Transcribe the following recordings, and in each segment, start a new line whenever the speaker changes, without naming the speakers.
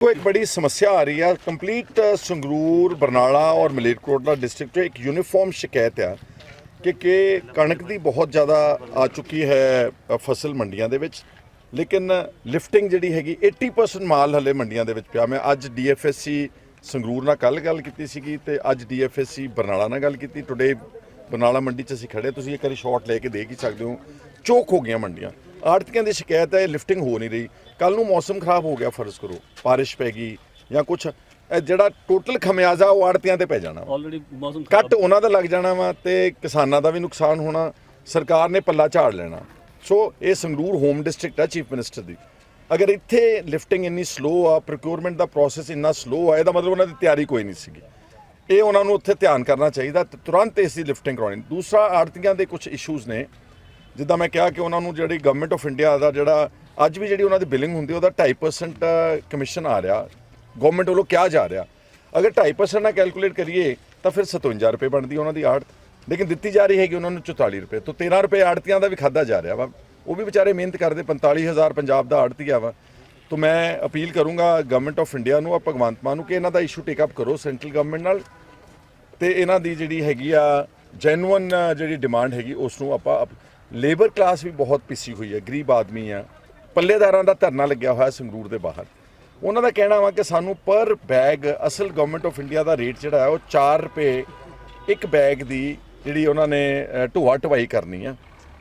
ਕੋ ਇੱਕ ਬੜੀ ਸਮੱਸਿਆ ਆ ਰਹੀ ਆ ਕੰਪਲੀਟ ਸੰਗਰੂਰ ਬਰਨਾਲਾ ਔਰ ਮਲੇਰਕੋਟਲਾ ਡਿਸਟ੍ਰਿਕਟ ਤੋਂ ਇੱਕ ਯੂਨੀਫਾਰਮ ਸ਼ਿਕਾਇਤ ਆ ਕਿ ਕਿ ਕਣਕ ਦੀ ਬਹੁਤ ਜ਼ਿਆਦਾ ਆ ਚੁੱਕੀ ਹੈ ਫਸਲ ਮੰਡੀਆਂ ਦੇ ਵਿੱਚ ਲੇਕਿਨ ਲਿਫਟਿੰਗ ਜਿਹੜੀ ਹੈਗੀ 80% ਮਾਲ ਹਲੇ ਮੰਡੀਆਂ ਦੇ ਵਿੱਚ ਪਿਆ ਮੈਂ ਅੱਜ ਡੀਐਫਐਸਸੀ ਸੰਗਰੂਰ ਨਾਲ ਕੱਲ ਗੱਲ ਕੀਤੀ ਸੀਗੀ ਤੇ ਅੱਜ ਡੀਐਫਐਸਸੀ ਬਰਨਾਲਾ ਨਾਲ ਗੱਲ ਕੀਤੀ ਟੁਡੇ ਬਰਨਾਲਾ ਮੰਡੀ 'ਚ ਅਸੀਂ ਖੜੇ ਤੁਸੀਂ ਇੱਕ ਵਾਰੀ ਸ਼ਾਟ ਲੈ ਕੇ ਦੇਖ ਹੀ ਸਕਦੇ ਹੋ ਚੋਕ ਹੋ ਗਈਆਂ ਮੰਡੀਆਂ ਆੜਤੀਆਂ ਦੀ ਸ਼ਿਕਾਇਤ ਹੈ ਲਿਫਟਿੰਗ ਹੋ ਨਹੀਂ ਰਹੀ। ਕੱਲ ਨੂੰ ਮੌਸਮ ਖਰਾਬ ਹੋ ਗਿਆ ਫਰਜ਼ ਕਰੋ। ਬਾਰਿਸ਼ ਪੈ ਗਈ ਜਾਂ ਕੁਝ ਜਿਹੜਾ ਟੋਟਲ ਖਮਿਆਜ਼ਾ ਉਹ ਆੜਤੀਆਂ ਤੇ ਪੈ ਜਾਣਾ
ਆਲਰੇਡੀ ਮੌਸਮ
ਕੱਟ ਉਹਨਾਂ ਦਾ ਲੱਗ ਜਾਣਾ ਵਾ ਤੇ ਕਿਸਾਨਾਂ ਦਾ ਵੀ ਨੁਕਸਾਨ ਹੋਣਾ ਸਰਕਾਰ ਨੇ ਪੱਲਾ ਝਾੜ ਲੈਣਾ। ਸੋ ਇਹ ਸੰਗਰੂਰ ਹੋਮ ਡਿਸਟ੍ਰਿਕਟ ਆ ਚੀਫ ਮਿਨਿਸਟਰ ਦੀ। ਅਗਰ ਇੱਥੇ ਲਿਫਟਿੰਗ ਇੰਨੀ ਸਲੋ ਆ ਪ੍ਰੋਕਿਉਰਮੈਂਟ ਦਾ ਪ੍ਰੋਸੈਸ ਇੰਨਾ ਸਲੋ ਆ ਇਹਦਾ ਮਤਲਬ ਉਹਨਾਂ ਦੀ ਤਿਆਰੀ ਕੋਈ ਨਹੀਂ ਸੀਗੀ। ਇਹ ਉਹਨਾਂ ਨੂੰ ਉੱਥੇ ਧਿਆਨ ਕਰਨਾ ਚਾਹੀਦਾ ਤੁਰੰਤ ਇਸ ਦੀ ਲਿਫਟਿੰਗ ਕਰਾਉਣੀ। ਦੂਸਰਾ ਆੜਤੀਆਂ ਦੇ ਕੁਝ ਇਸ਼ੂਜ਼ ਨੇ। ਜਿੱਦਾਂ ਮੈਂ ਕਿਹਾ ਕਿ ਉਹਨਾਂ ਨੂੰ ਜਿਹੜੀ ਗਵਰਨਮੈਂਟ ਆਫ ਇੰਡੀਆ ਦਾ ਜਿਹੜਾ ਅੱਜ ਵੀ ਜਿਹੜੀ ਉਹਨਾਂ ਦੀ ਬਿਲਿੰਗ ਹੁੰਦੀ ਉਹਦਾ 2.5% ਕਮਿਸ਼ਨ ਆ ਰਿਹਾ। ਗਵਰਨਮੈਂਟ ਵੱਲੋਂ ਕਿਹਾ ਜਾ ਰਿਹਾ। ਅਗਰ 2.5% ਨਾਲ ਕੈਲਕੂਲੇਟ ਕਰੀਏ, ਤਾਂ ਫਿਰ 57 ਰੁਪਏ ਬਣਦੀ ਉਹਨਾਂ ਦੀ ਆੜਤ। ਲੇਕਿਨ ਦਿੱਤੀ ਜਾ ਰਹੀ ਹੈਗੀ ਉਹਨਾਂ ਨੂੰ 44 ਰੁਪਏ। ਤੋਂ 13 ਰੁਪਏ ਆੜਤੀਆਂ ਦਾ ਵੀ ਖਾਦਾ ਜਾ ਰਿਹਾ ਵਾ। ਉਹ ਵੀ ਵਿਚਾਰੇ ਮਿਹਨਤ ਕਰਦੇ 45000 ਪੰਜਾਬ ਦਾ ਆੜਤੀਆ ਵਾ। ਤੋਂ ਮੈਂ ਅਪੀਲ ਕਰੂੰਗਾ ਗਵਰਨਮੈਂਟ ਆਫ ਇੰਡੀਆ ਨੂੰ ਆ ਭਗਵੰਤ ਮਾਨ ਨੂੰ, ਕਿ ਇਹਨਾਂ ਦਾ ਇਸ਼ੂ ਟੇਕ ਅਪ ਕਰੋ ਸੈਂਟਰਲ ਗਵਰਨਮੈਂਟ ਨਾਲ। ਤੇ ਇਹਨਾਂ ਦੀ ਜਿਹੜੀ ਹੈਗੀ ਆ ਜੈਨੂਅਨ ਜਿਹੜੀ ਡਿਮਾਂਡ ਹੈਗੀ, ਉਸ ਨੂੰ ਆਪਾਂ ਲੇਬਰ ਕਲਾਸ ਵੀ ਬਹੁਤ ਪਿੱਛੀ ਹੋਈ ਹੈ, ਗਰੀਬ ਆਦਮੀ ਆ ਪੱਲੇਦਾਰਾਂ ਦਾ ਧਰਨਾ ਲੱਗਿਆ ਹੋਇਆ ਸੰਗਰੂਰ ਦੇ ਬਾਹਰ। ਉਹਨਾਂ ਦਾ ਕਹਿਣਾ ਵਾ ਕਿ ਸਾਨੂੰ ਪਰ ਬੈਗ, ਅਸਲ ਗਵਰਨਮੈਂਟ ਆਫ ਇੰਡੀਆ ਦਾ ਰੇਟ ਜਿਹੜਾ ਹੈ ਉਹ 4 ਰੁਪਏ ਇੱਕ ਬੈਗ ਦੀ ਜਿਹੜੀ ਉਹਨਾਂ ਨੇ ਢੋਆ ਢਵਾਈ ਕਰਨੀ ਆ।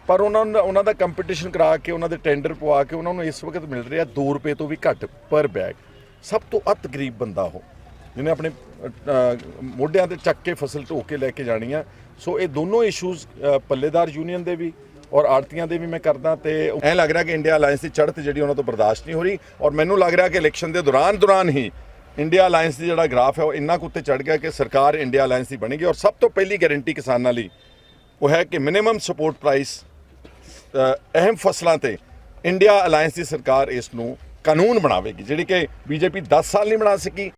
ਪਰ ਉਹਨਾਂ ਉਹਨਾਂ ਦਾ ਕੰਪੀਟੀਸ਼ਨ ਕਰਾ ਕੇ, ਉਹਨਾਂ ਦੇ ਟੈਂਡਰ ਪਵਾ ਕੇ ਉਹਨਾਂ ਨੂੰ ਇਸ ਵਕਤ ਮਿਲ ਰਿਹਾ 2 ਰੁਪਏ ਤੋਂ ਵੀ ਘੱਟ ਪਰ ਬੈਗ। ਸਭ ਤੋਂ ਅਤ ਗਰੀਬ ਬੰਦਾ ਉਹ, ਜਿਹਨੇ ਆਪਣੇ ਮੋਢਿਆਂ ਤੇ ਚੱਕ ਕੇ ਫਸਲ ਢੋ ਕੇ ਲੈ ਕੇ ਜਾਣੀ ਆ। ਸੋ ਇਹ ਦੋਨੋਂ ਇਸ਼ੂਜ਼ ਪੱਲੇਦਾਰ ਯੂਨੀਅਨ ਦੇ ਵੀ ਔਰ ਆੜਤੀਆਂ ਦੇ ਵੀ ਮੈਂ ਕਰਦਾ ਤੇ ਐਂ ਲੱਗ ਰਿਹਾ ਕਿ ਇੰਡੀਆ ਅਲਾਈਅੰਸ ਦੀ ਚੜ੍ਹਤ ਜਿਹੜੀ ਉਹਨਾਂ ਤੋਂ ਬਰਦਾਸ਼ਤ ਨਹੀਂ ਹੋ ਰਹੀ ਔਰ ਮੈਨੂੰ ਲੱਗ ਰਿਹਾ ਕਿ ਇਲੈਕਸ਼ਨ ਦੇ ਦੌਰਾਨ ਦੌਰਾਨ ਹੀ ਇੰਡੀਆ ਅਲਾਈਅੰਸ ਦੀ ਜਿਹੜਾ ਗ੍ਰਾਫ ਹੈ ਉਹ ਇੰਨਾ ਕੁ ਉੱਤੇ ਚੜ ਗਿਆ ਕਿ ਸਰਕਾਰ ਇੰਡੀਆ ਅਲਾਈਅੰਸ ਦੀ ਬਣੇਗੀ ਔਰ ਸਭ ਤੋਂ ਪਹਿਲੀ ਗਾਰੰਟੀ ਕਿਸਾਨਾਂ ਲਈ ਉਹ ਹੈ ਕਿ ਮਿਨੀਮਮ ਸਪੋਰਟ ਪ੍ਰਾਈਸ ਅਹਿਮ ਫਸਲਾਂ ਤੇ ਇੰਡੀਆ ਅਲਾਈਅੰਸ ਦੀ ਸਰਕਾਰ ਇਸ ਨੂੰ ਕਾਨੂੰਨ ਬਣਾਵੇਗੀ, ਜਿਹੜੀ ਕਿ ਬੀਜੇਪੀ 10 ਸਾਲ ਨਹੀਂ ਬਣਾ ਸਕੀ।